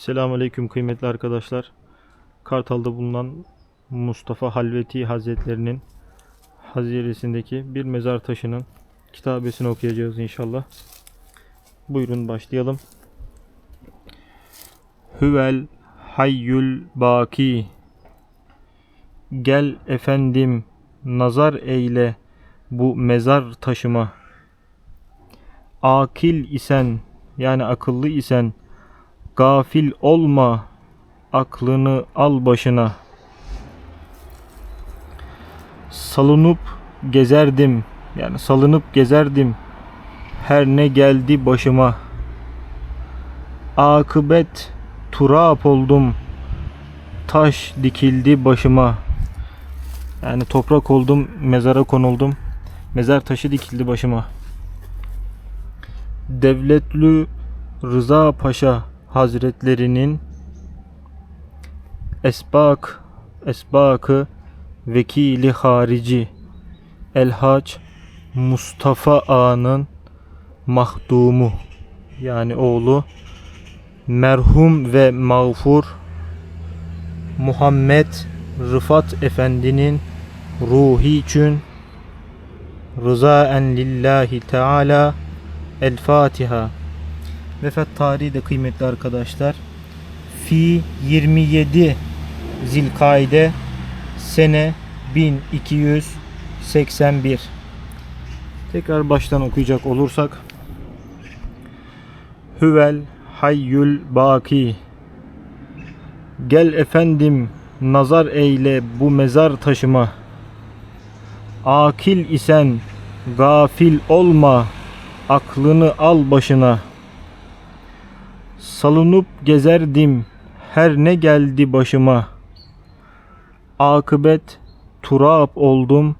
Selamünaleyküm kıymetli arkadaşlar. Kartal'da bulunan Mustafa Halveti Hazretlerinin haziresindeki bir mezar taşının kitabesini okuyacağız inşallah. Buyurun başlayalım. Hüvel hayyül baki Gel efendim nazar eyle bu mezar taşıma. Akil isen yani akıllı isen Gafil olma, aklını al başına. Salınıp gezerdim, yani salınıp gezerdim. Her ne geldi başıma. Akıbet turap oldum. Taş dikildi başıma. Yani toprak oldum, mezara konuldum. Mezar taşı dikildi başıma. Devletlü Rıza Paşa Hazretlerinin esbak esbakı vekili harici Elhaç Mustafa Ağa'nın mahdumu yani oğlu merhum ve mağfur Muhammed Rıfat Efendi'nin ruhi için rızaen lillahi teala El Fatiha Vefat tarihi de kıymetli arkadaşlar. Fi 27 Zilkaide sene 1281. Tekrar baştan okuyacak olursak. Hüvel hayyül baki. Gel efendim nazar eyle bu mezar taşıma. Akil isen gafil olma aklını al başına.'' Salınıp gezerdim her ne geldi başıma. Akıbet turap oldum,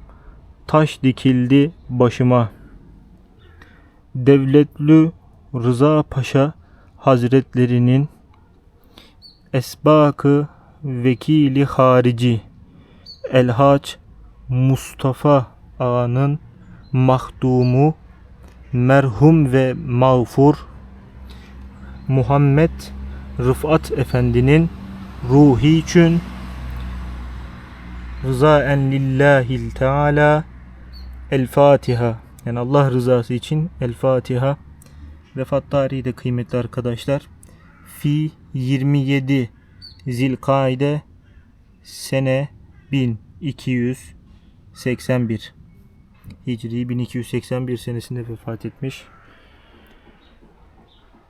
taş dikildi başıma. Devletlü Rıza Paşa Hazretlerinin esbakı vekili harici Elhaç Mustafa Ağa'nın mahdumu merhum ve mağfur Muhammed Rıfat Efendi'nin ruhi için rızaen lillahil teala El Fatiha. Yani Allah rızası için El Fatiha. Vefat tarihi de kıymetli arkadaşlar. Fi 27 Zilkaide sene 1281 Hicri 1281 senesinde vefat etmiş.